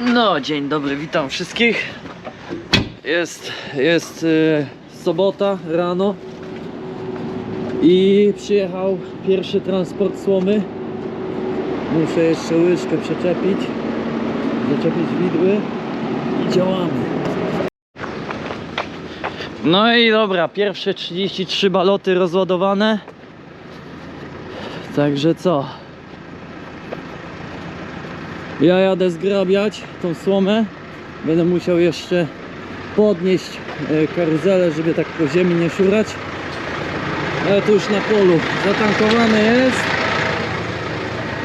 No, dzień dobry, witam wszystkich. Jest, jest y, sobota rano i przyjechał pierwszy transport słomy. Muszę jeszcze łyżkę przyczepić, zaczepić widły i działamy. No i dobra, pierwsze 33 baloty rozładowane. Także co? Ja jadę zgrabiać tą słomę. Będę musiał jeszcze podnieść e, karuzelę, żeby tak po ziemi nie szurać. Ale tu już na polu zatankowane jest.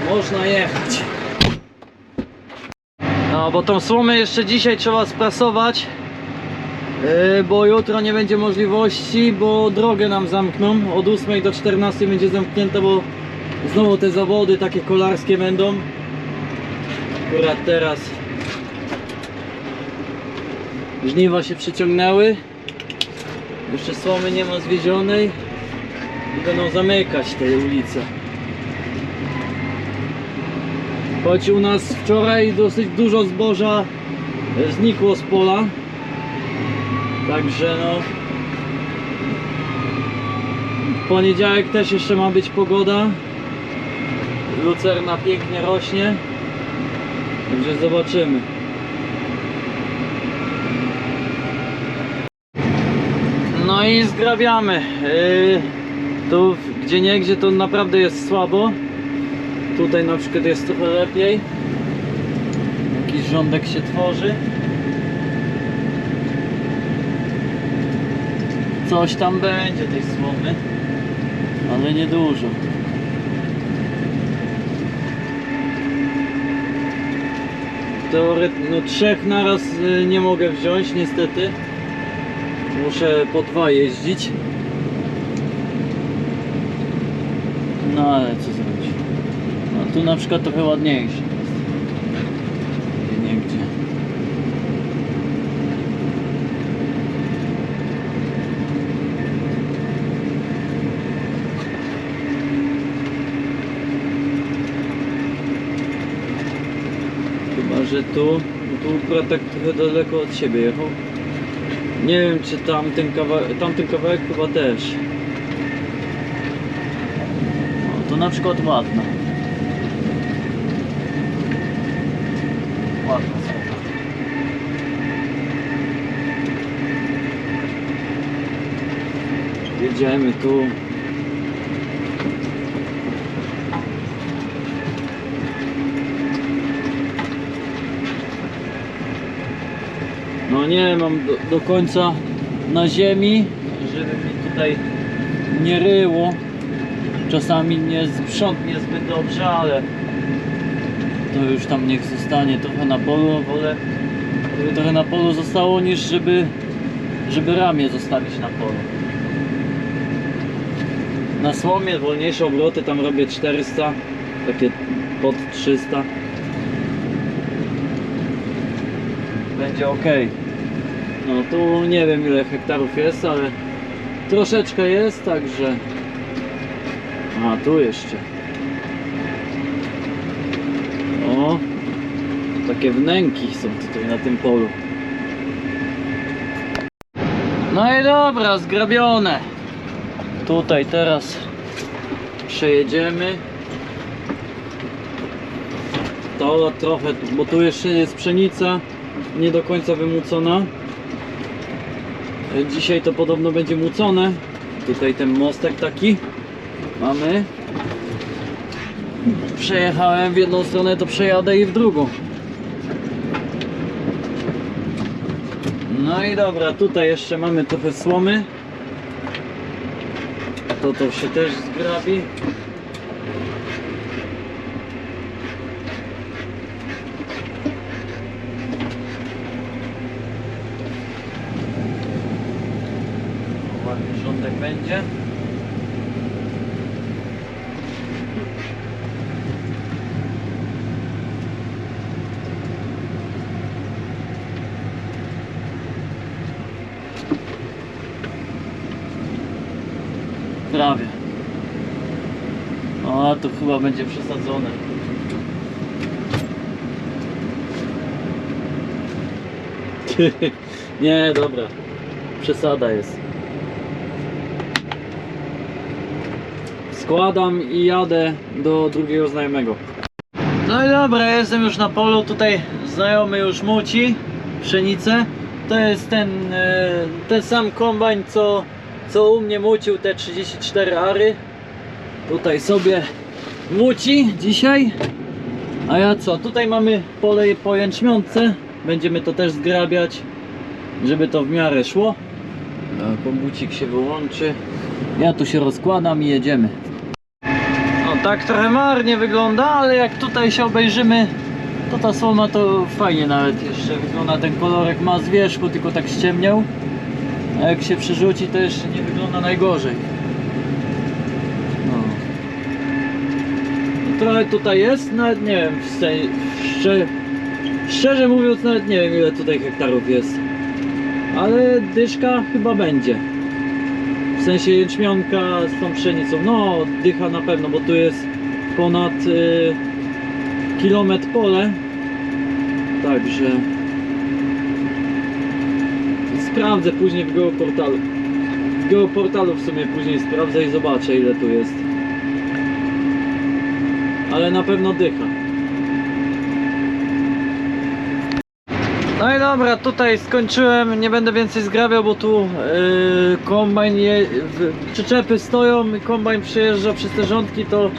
Można jechać. No, bo tą słomę jeszcze dzisiaj trzeba sprasować. e, Bo jutro nie będzie możliwości, bo drogę nam zamkną. Od 8 do 14 będzie zamknięte, bo znowu te zawody takie kolarskie będą. Akurat teraz żniwa się przyciągnęły. Jeszcze słomy nie ma zwiezionej i będą zamykać te ulice. Choć u nas wczoraj dosyć dużo zboża znikło z pola. Także no. W poniedziałek też jeszcze ma być pogoda. Lucerna pięknie rośnie. Także zobaczymy. No i zgrabiamy. Yy, tu gdzie nie gdzie to naprawdę jest słabo. Tutaj na przykład jest trochę lepiej. Jakiś rządek się tworzy. Coś tam będzie tej słomy, ale niedużo. Teoret... no trzech naraz y, nie mogę wziąć niestety. Muszę po dwa jeździć. No ale co zrobić? No tu na przykład trochę ładniejszy jest. Gdzie nie gdzie. Chyba, że tu, no tu akurat tak trochę daleko od siebie jechał. Nie wiem, czy tamten kawałek, tamten kawałek chyba też. O, to na przykład ładna. Ładna. Jedziemy tu. Nie mam do, do końca na ziemi, żeby mi tutaj nie ryło. Czasami nie sprzątnie zbyt dobrze, ale to już tam niech zostanie trochę na polu. Wolę, żeby trochę na polu zostało, niż żeby, żeby ramię zostawić na polu. Na słomie wolniejsze obroty tam robię 400, takie pod 300. będzie ok. No tu nie wiem ile hektarów jest, ale troszeczkę jest, także. A tu jeszcze. O, takie wnęki są tutaj na tym polu. No i dobra, zgrabione. Tutaj teraz przejedziemy. To trochę, bo tu jeszcze jest pszenica nie do końca wymucona. Dzisiaj to podobno będzie mucone. Tutaj ten mostek taki mamy. Przejechałem w jedną stronę, to przejadę i w drugą. No i dobra, tutaj jeszcze mamy trochę słomy. To to się też zgrabi. Ładny rządek będzie. Prawie. O, to chyba będzie przesadzone. Nie, dobra. Przesada jest. Składam i jadę do drugiego znajomego. No i dobra, jestem już na polu. Tutaj znajomy już muci pszenicę. To jest ten, e, ten sam kombajn, co, co u mnie mucił te 34 ary. Tutaj sobie muci dzisiaj. A ja co? Tutaj mamy pole po. Będziemy to też zgrabiać, żeby to w miarę szło. A, Kogucik się wyłączy. Ja tu się rozkładam i jedziemy. Tak trochę marnie wygląda, ale jak tutaj się obejrzymy, to ta słoma to fajnie nawet jeszcze wygląda. Ten kolorek ma z wierzchu, tylko tak ściemniał. A jak się przerzuci, to jeszcze nie wygląda najgorzej. No. No Trochę tutaj jest, nawet nie wiem, szczerze, szczerze mówiąc, nawet nie wiem ile tutaj hektarów jest. Ale dyszka chyba będzie. Sensie jęczmionka z tą pszenicą. No, dycha na pewno, bo tu jest ponad y, kilometr pole. Także sprawdzę później w geoportalu. W geoportalu w sumie później sprawdzę i zobaczę ile tu jest. Ale na pewno dycha. Dobra, tutaj skończyłem, nie będę więcej zgrabiał, bo tu yy, kombajn, je, w, przyczepy stoją i kombajn przejeżdża przez te rządki, to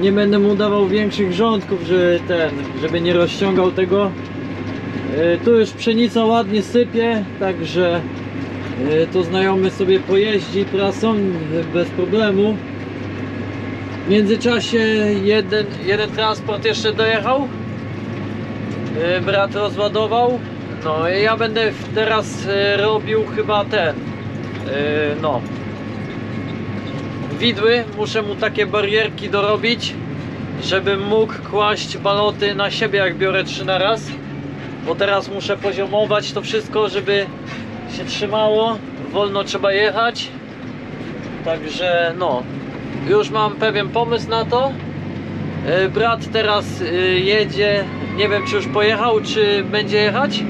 nie będę mu dawał większych rządków, żeby ten, żeby nie rozciągał tego. Yy, tu już pszenica ładnie sypie, także yy, to znajomy sobie pojeździ prasą yy, bez problemu. W międzyczasie jeden, jeden transport jeszcze dojechał. Yy, brat rozładował. No ja będę teraz yy, robił chyba ten. yy, No. Widły. Muszę mu takie barierki dorobić, żebym mógł kłaść baloty na siebie jak biorę trzy na raz. Bo teraz muszę poziomować to wszystko, żeby się trzymało. Wolno trzeba jechać. Także no. Już mam pewien pomysł na to. E, Brat teraz e, jedzie, nie wiem czy już pojechał, czy będzie jechać e,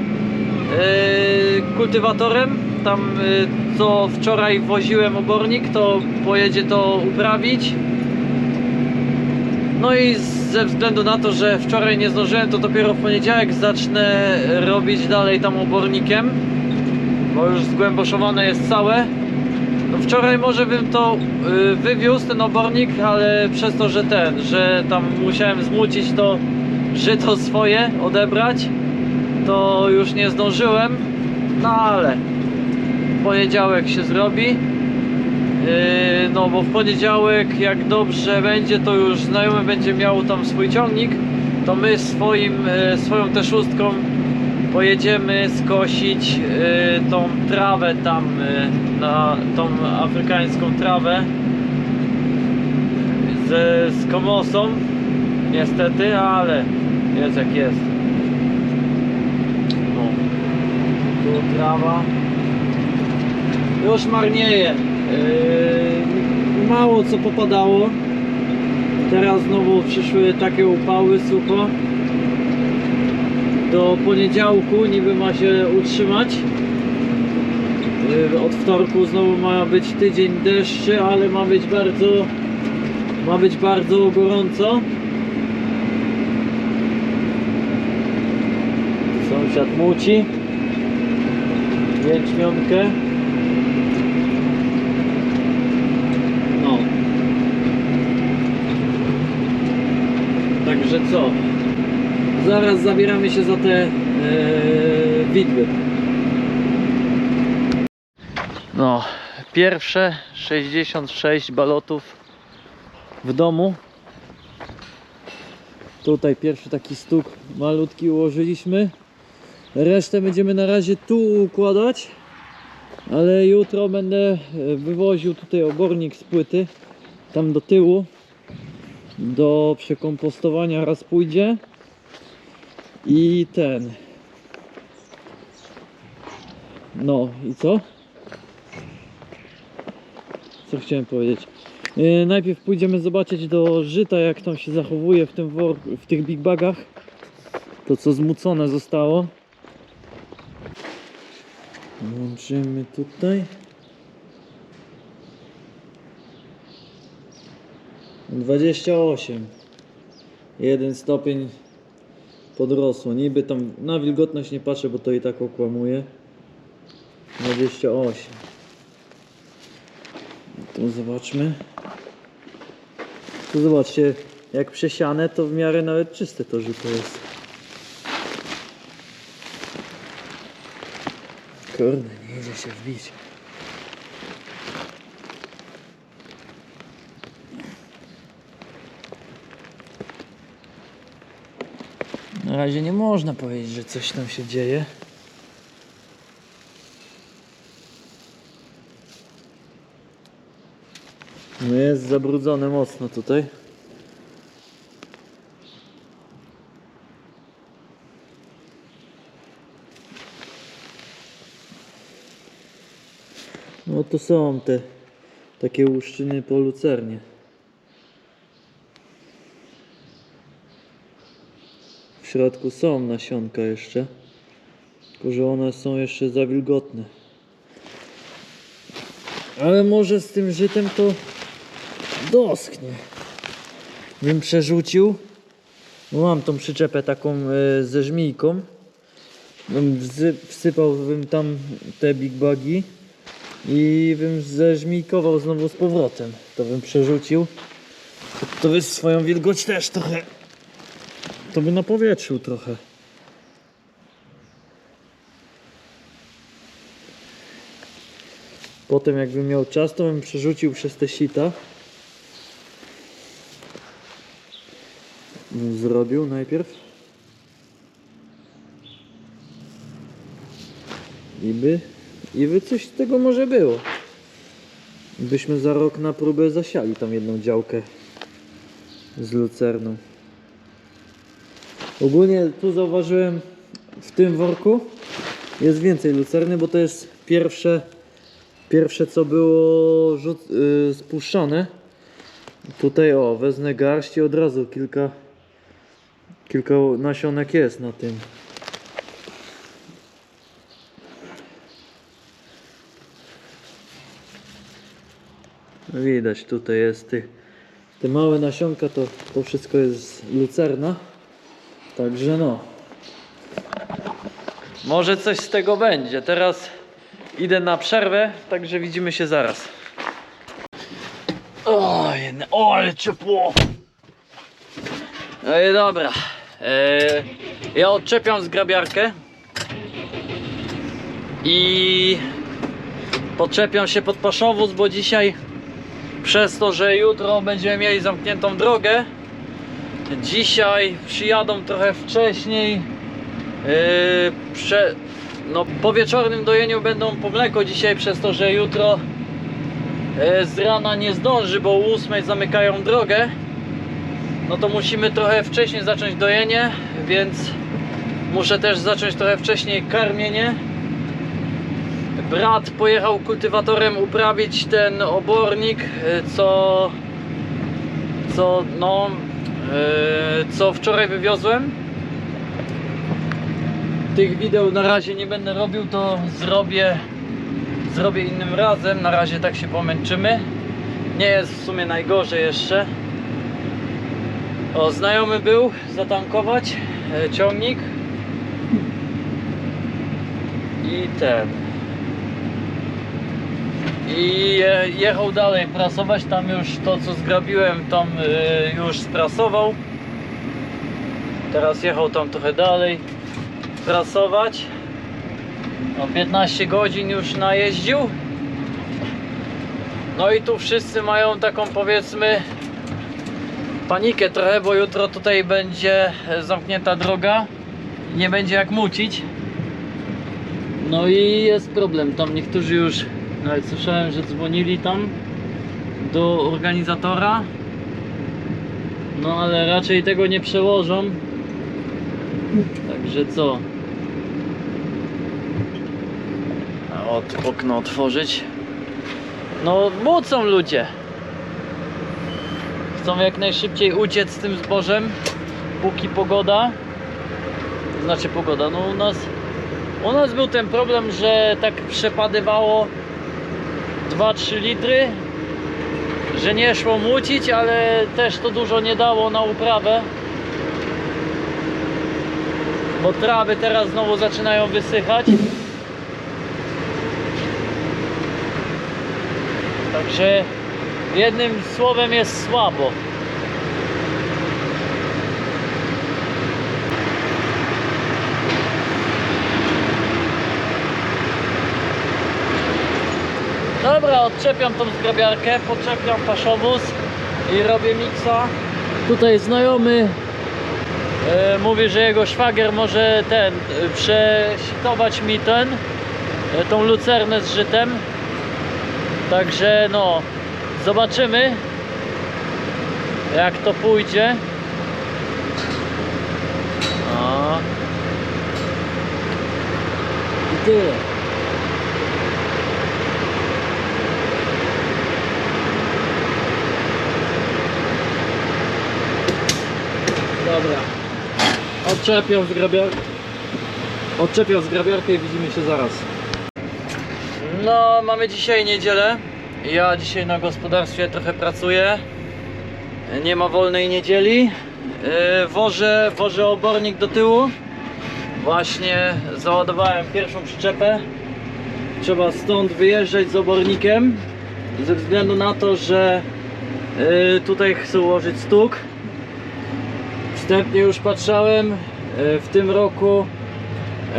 kultywatorem. Tam e, co wczoraj woziłem obornik, to pojedzie to uprawić. No i ze względu na to, że wczoraj nie zdążyłem, to dopiero w poniedziałek zacznę robić dalej tam obornikiem, bo już zgłęboszowane jest całe. No wczoraj może bym to y, wywiózł ten obornik, ale przez to, że ten, że tam musiałem zmucić to żyto swoje odebrać, to już nie zdążyłem. No ale poniedziałek się zrobi. Yy, no bo w poniedziałek jak dobrze będzie, to już znajomy będzie miał tam swój ciągnik, to my swoim, yy, swoją też szóstką pojedziemy skosić y, tą trawę tam, na tą afrykańską trawę ze, z komosą, niestety, ale jest jak jest. No. Tu trawa już marnieje. Yy, mało co popadało. Teraz znowu przyszły takie upały sucho do poniedziałku niby ma się utrzymać. Yy, Od wtorku znowu ma być tydzień deszczy, ale ma być bardzo ma być bardzo gorąco. Sąsiad muci jęczmionkę. No. Także co? Zaraz zabieramy się za te e, widły. No, pierwsze 66 balotów w domu. Tutaj pierwszy taki stuk malutki ułożyliśmy. Resztę będziemy na razie tu układać. Ale jutro będę e, wywoził tutaj obornik z płyty. Tam do tyłu. Do przekompostowania raz pójdzie. I ten. No i co? Co chciałem powiedzieć? Yy, najpierw pójdziemy zobaczyć do żyta, jak tam się zachowuje w tym w tych big bagach. To co zmucone zostało. Włączymy tutaj. 28. Jeden stopień podrosło. Niby tam na wilgotność nie patrzę, bo to i tak okłamuje. 28. Tu zobaczmy. Tu zobaczcie, jak przesiane, to w miarę nawet czyste to żyto jest. Kurde, nie idzie się wbić. Na razie nie można powiedzieć, że coś tam się dzieje. No jest zabrudzone mocno tutaj. To są te takie łuszczyny po lucernie. W środku są nasionka jeszcze, tylko że one są jeszcze za wilgotne. Ale może z tym żytem to dosknie. Bym przerzucił. Bo mam tą przyczepę taką e, ze żmijką. Wsypałbym tam te big bagi i bym zeżmijkował znowu z powrotem. To bym przerzucił. To, by swoją wilgoć też trochę. To by napowietrzył trochę. Potem jakbym miał czas, to bym przerzucił przez te sita. Zrobił najpierw. I by, I by coś z tego może było. Byśmy za rok na próbę zasiali tam jedną działkę z lucerną. Ogólnie tu zauważyłem w tym worku jest więcej lucerny, bo to jest pierwsze Pierwsze co było rzuc- y, spuszczone. Tutaj o, wezmę garść i od razu kilka kilka nasionek jest na tym. Widać tutaj jest tych te małe nasionka to, to wszystko jest lucerna. Także no. Może coś z tego będzie. Teraz Idę na przerwę, także widzimy się zaraz. O, jedne, o ale ciepło. No i dobra. E, ja odczepiam zgrabiarkę i podczepiam się pod paszowóz, bo dzisiaj przez to, że jutro będziemy mieli zamkniętą drogę, dzisiaj przyjadą trochę wcześniej. Yy, prze, no, po wieczornym dojeniu będą po mleko dzisiaj, przez to, że jutro e, z rana nie zdąży, bo o 8 zamykają drogę. No to musimy trochę wcześniej zacząć dojenie, więc muszę też zacząć trochę wcześniej karmienie. Brat pojechał kultywatorem uprawić ten obornik, e, co co no e, co wczoraj wywiozłem tych wideo na razie nie będę robił, to zrobię zrobię innym razem. Na razie tak się pomęczymy. Nie jest w sumie najgorzej jeszcze. O, znajomy był zatankować e, ciągnik i ten i je- jechał dalej prasować, tam już to co zgrabiłem tam e, już sprasował teraz jechał tam trochę dalej prasować. No 15 godzin już najeździł. No i tu wszyscy mają taką powiedzmy panikę trochę, bo jutro tutaj będzie zamknięta droga. Nie będzie jak mucić. No i jest problem. Tam niektórzy już nawet słyszałem, że dzwonili tam do organizatora. No ale raczej tego nie przełożą. Także co? Od okno otworzyć. No mucą ludzie. Chcą jak najszybciej uciec z tym zbożem, póki pogoda. Znaczy pogoda, no u nas U nas był ten problem, że tak przepadywało 2-3 litry, że nie szło mucić, ale też to dużo nie dało na uprawę. Bo trawy teraz znowu zaczynają wysychać. Także jednym słowem jest słabo. Dobra, odczepiam tą zgrabiarkę, podczepiam paszowóz i robię miksa. Tutaj znajomy e, mówi, że jego szwagier może ten e, przesitować mi ten e, tą lucernę z żytem. Także no, zobaczymy jak to pójdzie. O. I tyle. Dobra. Odczepiam zgrabiarkę. Odczepiam zgrabiarkę i widzimy się zaraz. No, mamy dzisiaj niedzielę. Ja dzisiaj na gospodarstwie trochę pracuję. Nie ma wolnej niedzieli. Yy, Wożę, wożę obornik do tyłu. Właśnie załadowałem pierwszą przyczepę. Trzeba stąd wyjeżdżać z obornikiem. Ze względu na to, że yy, tutaj chcę ułożyć stuk. Wstępnie już patrzałem. yy, W tym roku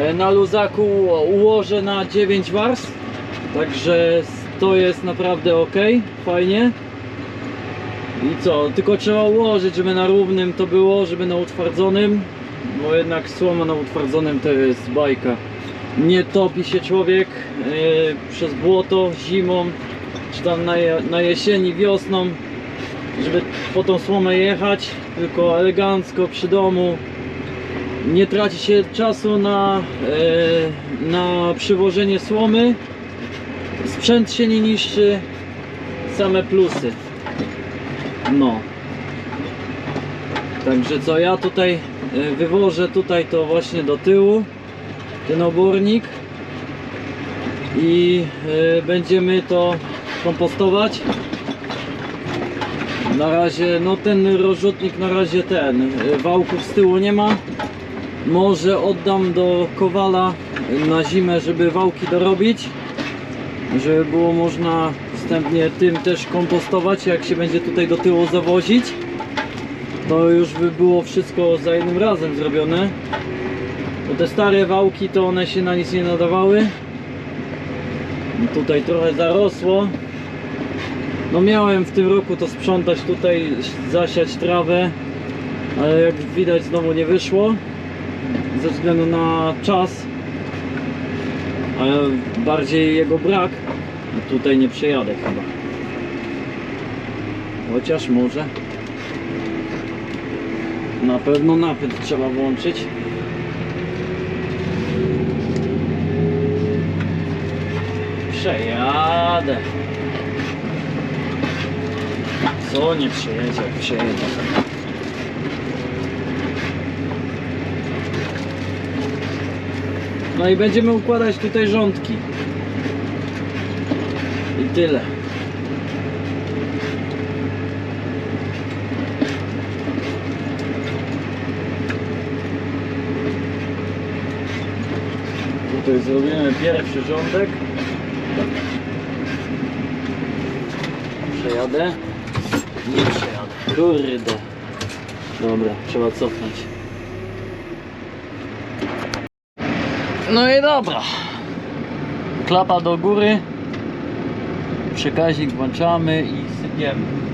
yy, na luzaku ułożę na 9 warstw. Także to jest naprawdę ok, fajnie. I co, tylko trzeba ułożyć, żeby na równym to było, żeby na utwardzonym. Bo jednak słoma na utwardzonym to jest bajka. Nie topi się człowiek yy, przez błoto zimą, czy tam na, na jesieni, wiosną, żeby po tą słomę jechać, tylko elegancko przy domu. Nie traci się czasu na, yy, na przywożenie słomy. Sprzęt się nie niszczy, same plusy. No. Także co ja tutaj y, wywożę tutaj to właśnie do tyłu ten obornik i y, będziemy to kompostować. Na razie, no ten rozrzutnik na razie ten, y, wałków z tyłu nie ma. Może oddam do kowala na zimę, żeby wałki dorobić żeby było można wstępnie tym też kompostować, jak się będzie tutaj do tyłu zawozić. To już by było wszystko za jednym razem zrobione. Bo te stare wałki to one się na nic nie nadawały. Tutaj trochę zarosło no miałem w tym roku to sprzątać tutaj, zasiać trawę ale jak widać znowu nie wyszło ze względu na czas a bardziej jego brak. Tutaj nie przejadę chyba. Chociaż może. Na pewno napęd trzeba włączyć. Przejadę. Co nie przejedzie, jak. No i będziemy układać tutaj rządki. I tyle. Tutaj zrobimy pierwszy rządek. Przejadę. Nie przejadę. Kurde. Dobra, trzeba cofnąć. No i dobra. Klapa do góry. Przekaźnik włączamy i sypiemy.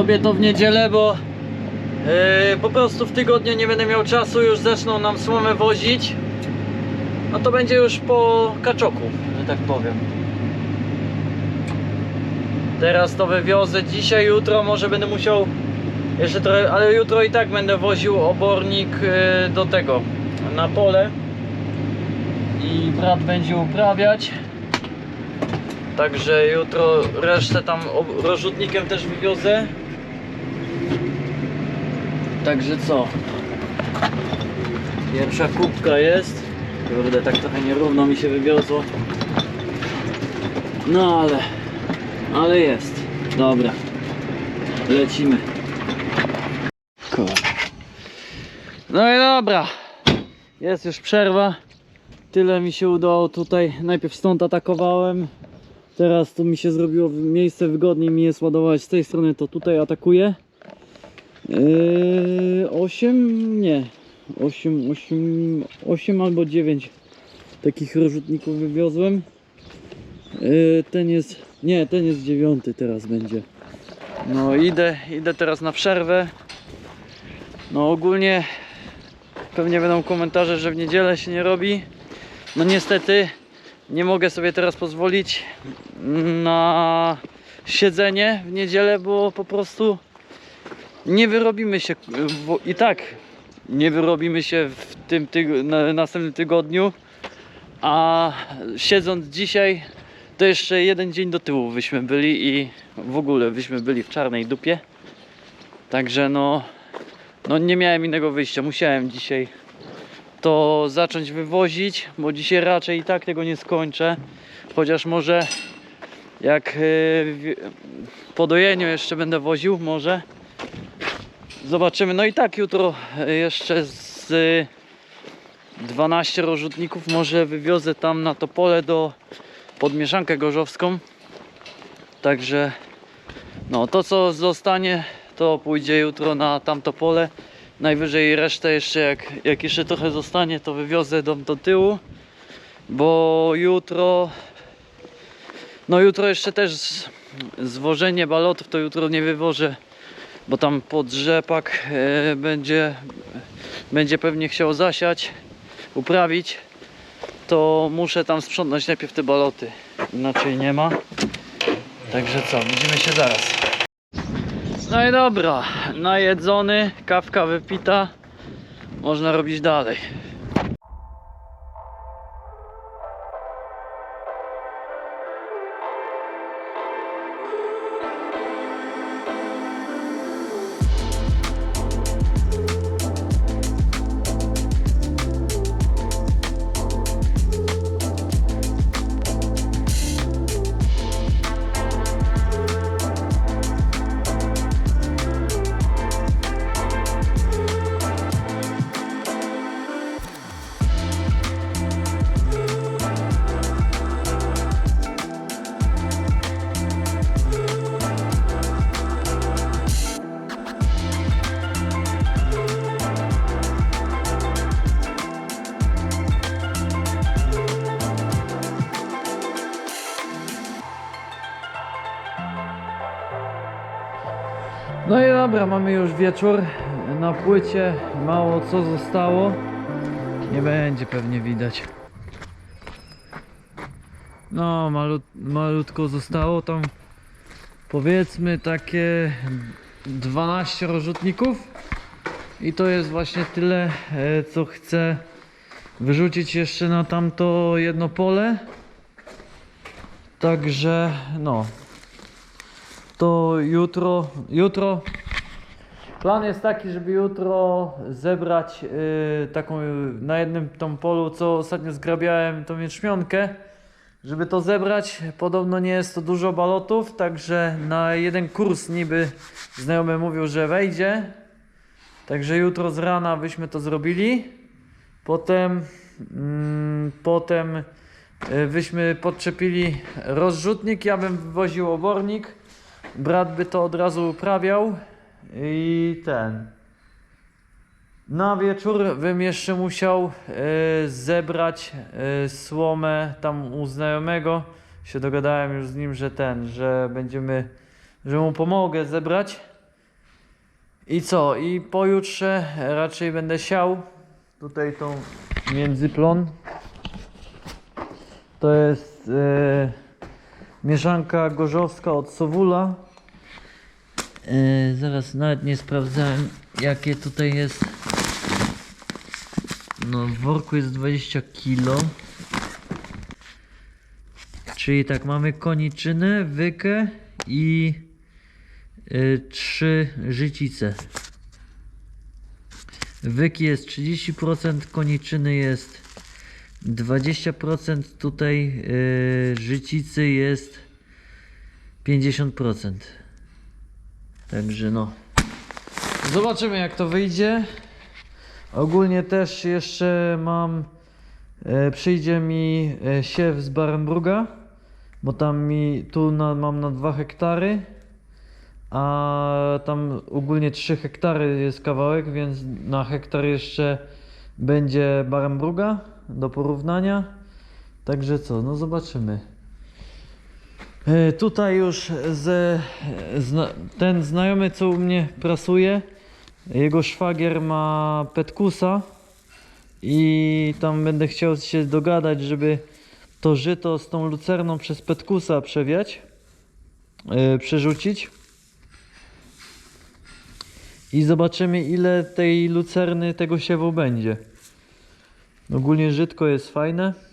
Robię to w niedzielę, bo yy, po prostu w tygodniu nie będę miał czasu, już zaczną nam słomę wozić. No to będzie już po kaczoku, że tak powiem. Teraz to wywiozę dzisiaj, jutro może będę musiał jeszcze trochę, ale jutro i tak będę woził obornik yy, do tego, na pole i brat będzie uprawiać. Także jutro resztę tam rozrzutnikiem też wywiozę. Także co? Pierwsza kubka jest. Kurde, tak trochę nierówno mi się wywiozło. No ale, ale jest. Dobra. Lecimy. No i dobra. Jest już przerwa. Tyle mi się udało tutaj. Najpierw stąd atakowałem. Teraz tu mi się zrobiło miejsce wygodniej mi jest ładować z tej strony, to tutaj atakuję. Yy, 8? Nie. 8, 8, 8 albo 9 takich rozrzutników wywiozłem. Yy, ten jest. Nie, ten jest dziewiąty teraz będzie. No idę, idę teraz na przerwę. No ogólnie pewnie będą komentarze, że w niedzielę się nie robi. No niestety nie mogę sobie teraz pozwolić na siedzenie w niedzielę, bo po prostu nie wyrobimy się bo i tak nie wyrobimy się w tym na, następnym tygodniu, a siedząc dzisiaj to jeszcze jeden dzień do tyłu byśmy byli i w ogóle byśmy byli w czarnej dupie. Także no, no nie miałem innego wyjścia, musiałem dzisiaj to zacząć wywozić, bo dzisiaj raczej i tak tego nie skończę. Chociaż może jak w- po dojeniu jeszcze będę woził, może. Zobaczymy. No i tak jutro y, jeszcze z y, 12 rozrzutników może wywiozę tam na to pole do podmieszankę gorzowską. Także no to co zostanie to pójdzie jutro na tamto pole. Najwyżej resztę jeszcze jak, jak jeszcze trochę zostanie to wywiozę do, do tyłu. Bo jutro no jutro jeszcze też zwożenie balotów to jutro nie wywożę bo tam pod rzepak e, będzie, będzie pewnie chciał zasiać, uprawić, to muszę tam sprzątnąć najpierw te baloty, inaczej nie ma. Także co, widzimy się zaraz. No i dobra, najedzony, kawka wypita, można robić dalej. Dobra, mamy już wieczór. Na płycie mało co zostało. Nie będzie pewnie widać. No, malut, malutko zostało tam powiedzmy takie 12 rozrzutników. I to jest właśnie tyle, e, co chcę wyrzucić jeszcze na tamto jedno pole. Także no, to jutro, jutro plan jest taki, żeby jutro zebrać y, taką y, na jednym tą polu, co ostatnio zgrabiałem tą jęczmionkę, żeby to zebrać. Podobno nie jest to dużo balotów, także na jeden kurs niby znajomy mówił, że wejdzie. Także jutro z rana byśmy to zrobili. Potem, mm, potem y, byśmy podczepili rozrzutnik, ja bym wywoził obornik. Brat by to od razu uprawiał i ten. Na wieczór bym jeszcze musiał e, zebrać e, słomę tam u znajomego. Się dogadałem już z nim, że ten, że będziemy, że mu pomogę zebrać. I co? I pojutrze raczej będę siał tutaj tą międzyplon. To jest e, mieszanka gorzowska od Sowula. E, zaraz nawet nie sprawdzałem jakie tutaj jest. No w worku jest 20 kg. Czyli tak mamy koniczynę, wykę i y, trzy życice. Wyki jest 30%, koniczyny jest 20%, tutaj y, życicy jest 50%. Także no. Zobaczymy jak to wyjdzie. Ogólnie też jeszcze mam e, przyjdzie mi e, siew z Barenbruga, bo tam mi tu na, mam na 2 hektary, a tam ogólnie 3 hektary jest kawałek, więc na hektar jeszcze będzie Barenbruga do porównania. Także co, no zobaczymy. E, Tutaj już zna, ten znajomy, co u mnie pracuje, jego szwagier ma petkusa i tam będę chciał się dogadać, żeby to żyto z tą lucerną przez petkusa przewiać, yy, przerzucić. I zobaczymy ile tej lucerny tego siewu będzie. Ogólnie żytko jest fajne.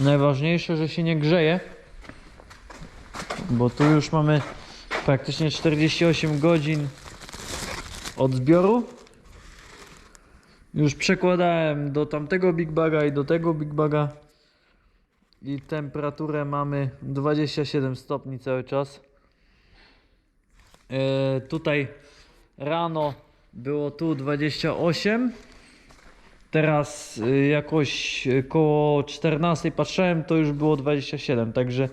Najważniejsze, że się nie grzeje. Bo tu już mamy praktycznie 48 godzin od zbioru. Już przekładałem do tamtego Big Baga i do tego Big Baga. I temperaturę mamy 27 stopni cały czas. E, tutaj rano było tu 28. Teraz y, jakoś y, koło 14 patrzyłem, to już było 27, także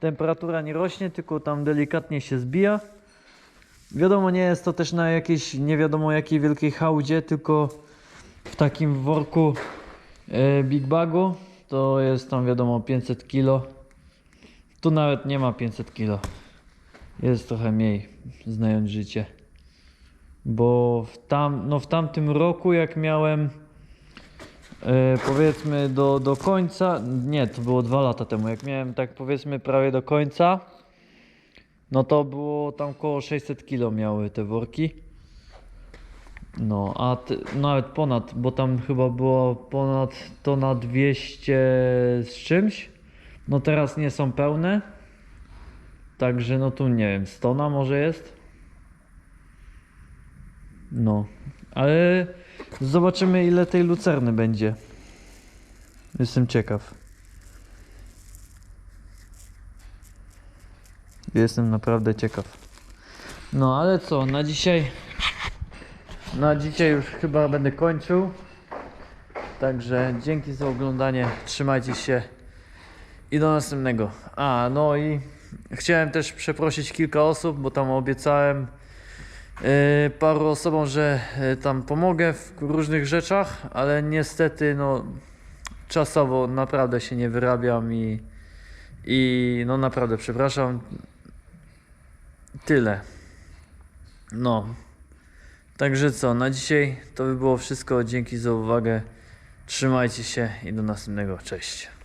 temperatura nie rośnie, tylko tam delikatnie się zbija. Wiadomo, nie jest to też na jakiejś nie wiadomo jakiej wielkiej hałdzie, tylko w takim worku e, Big Bagu. To jest tam wiadomo 500 kg. Tu nawet nie ma 500 kg. Jest trochę mniej, znając życie. Bo w, tam, no w tamtym roku, jak miałem e, powiedzmy do, do końca, nie, to było dwa lata temu, jak miałem tak powiedzmy prawie do końca, no to było tam koło 600 kg miały te worki. No, a ty, nawet ponad, bo tam chyba było ponad to na 200 z czymś. No teraz nie są pełne. Także no tu nie wiem, 100 na może jest. No, ale zobaczymy ile tej lucerny będzie. Jestem ciekaw. Jestem naprawdę ciekaw. No ale co, na dzisiaj na dzisiaj już chyba będę kończył. Także dzięki za oglądanie. Trzymajcie się i do następnego. A, no i chciałem też przeprosić kilka osób, bo tam obiecałem paru osobom, że yy, tam pomogę w różnych rzeczach, ale niestety no czasowo naprawdę się nie wyrabiam i, i no naprawdę przepraszam. Tyle. No. Także co, na dzisiaj to by było wszystko. Dzięki za uwagę. Trzymajcie się i do następnego. Cześć.